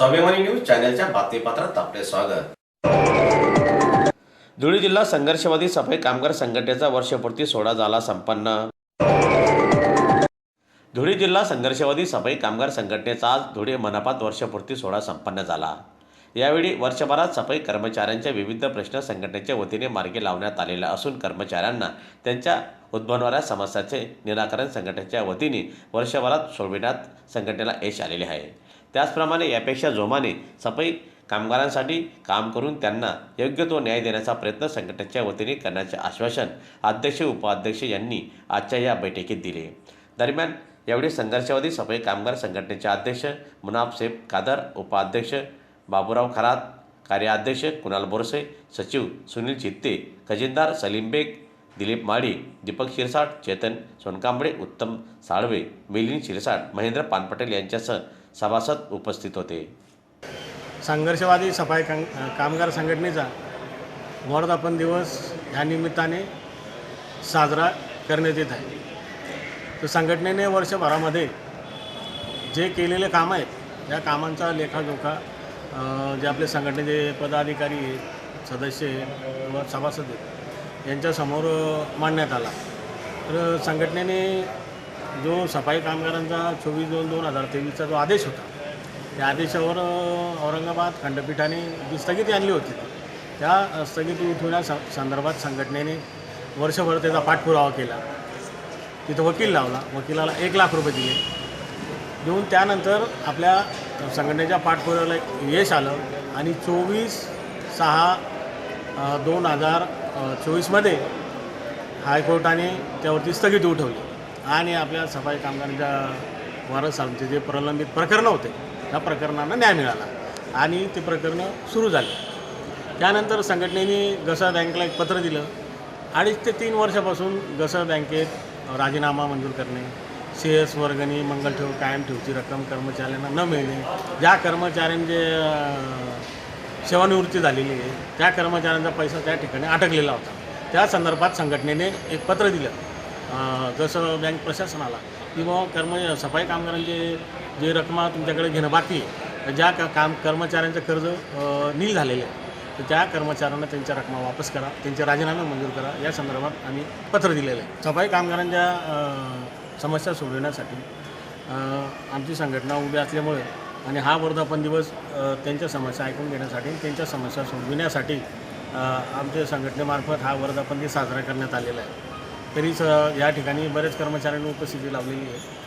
स्वाभिमानी न्यूज चॅनलच्या बातमीपत्रात आपले स्वागत. धुळे जिल्हा संघर्षवादी सफाई कामगार संघटनेचा वर्षपूर्ती सोहळा झाला संपन्न. धुळे जिल्हा संघर्षवादी सफाई कामगार संघटनेचा आज धुळे मनपात वर्षपूर्ती सोहळा संपन्न झाला. यावेळी वर्षभरात सफाई कर्मचाऱ्यांच्या विविध प्रश्न संघटनेच्या वतीने मार्गी लावण्यात आलेले असून कर्मचाऱ्यांना त्यांच्या उद्भवणाऱ्या समस्याचे निराकरण संघटनेच्या वतीने वर्षभरात सोडविण्यात संघटनेला यश आलेले आहे. त्याचप्रमाणे यापेक्षा जोमाने सफाई कामगारांसाठी काम करून त्यांना योग्य तो न्याय देण्याचा प्रयत्न संघटनेच्या वतीने करण्याचे आश्वासन अध्यक्ष उपाध्यक्ष यांनी आजच्या या बैठकीत दिले. दरम्यान यावेळी संघर्षवादी सफाई कामगार संघटनेचे अध्यक्ष मुनाफ सेफ कादर उपाध्यक्ष बाबूराव खरात कार्याध्यक्ष कुणाल बोरसे सचिव सुनील चित्ते खजिनदार सलीम बेग दिलीप माळी दीपक शिरसाट चेतन सोनकांबळे उत्तम साळवे मिलिंद शिरसाट महेंद्र पानपटेल यांच्यासह सभासद उपस्थित होते. संघर्षवादी सफाई काम कामगार संघटनेचा वर्धापन दिवस ह्या निमित्ताने साजरा करण्यात येत आहे. तर संघटनेने वर्षभरामध्ये जे केलेले कामं आहेत या कामांचा लेखाजोखा जे आपले संघटनेचे पदाधिकारी आहेत सदस्य व सभासद आहेत यांच्यासमोर मांडण्यात आला. तर संघटनेने जो सफाई कामगारांचा चोवीस दोन दोन हजार तेवीसचा जो आदेश होता त्या आदेशावर औरंगाबाद खंडपीठाने जी स्थगिती आणली होती त्या स्थगिती उठवण्या स- संदर्भात संघटनेने वर्षभर त्याचा पाठपुरावा केला. तिथं वकील लावला. वकिलाला एक लाख रुपये दिले. देऊन त्यानंतर आपल्या संघटनेच्या पाठपुराव्याला यश आलं आणि चोवीस सहा दोन हजार चोवीसमध्ये हायकोर्टाने त्यावरती स्थगिती उठवली. आणि आपल्या सफाई कामगारांच्या वारसांचे जे प्रलंबित प्रकरणं होते त्या प्रकरणांना न्याय मिळाला आणि ते प्रकरणं सुरू झाली. त्यानंतर संघटनेने घसा बँकेला एक पत्र दिलं अडीच ते तीन वर्षापासून घसा बँकेत राजीनामा मंजूर करणे सी एस वर्गणी मंगलठेव कायम ठेवची रक्कम कर्मचाऱ्यांना न मिळणे ज्या कर्मचाऱ्यांचे सेवानिवृत्ती झालेली आहे त्या कर्मचाऱ्यांचा पैसा त्या ठिकाणी अटकलेला होता. त्या संदर्भात संघटनेने एक पत्र दिलं. जसं बँक प्रशासनाला की बाबा कर्म सफाई कामगारांचे जे रकमा तुमच्याकडे घेणं बाकी आहे ज्या का काम कर्मचाऱ्यांचं कर्ज नील झालेले आहे तर त्या कर्मचाऱ्यांना त्यांच्या रकमा वापस करा त्यांचे राजीनामे मंजूर करा या संदर्भात आम्ही पत्र दिलेलं आहे. सफाई कामगारांच्या समस्या सोडवण्यासाठी आमची संघटना उभी असल्यामुळे आणि हा वर्धापन दिवस त्यांच्या समस्या ऐकून घेण्यासाठी त्यांच्या समस्या सोडविण्यासाठी आमच्या संघटनेमार्फत हा वर्धापन दिन साजरा करण्यात आलेला आहे. तरीच या ठिकाणी बरेच कर्मचाऱ्यांनी उपस्थिती लावलेली आहे.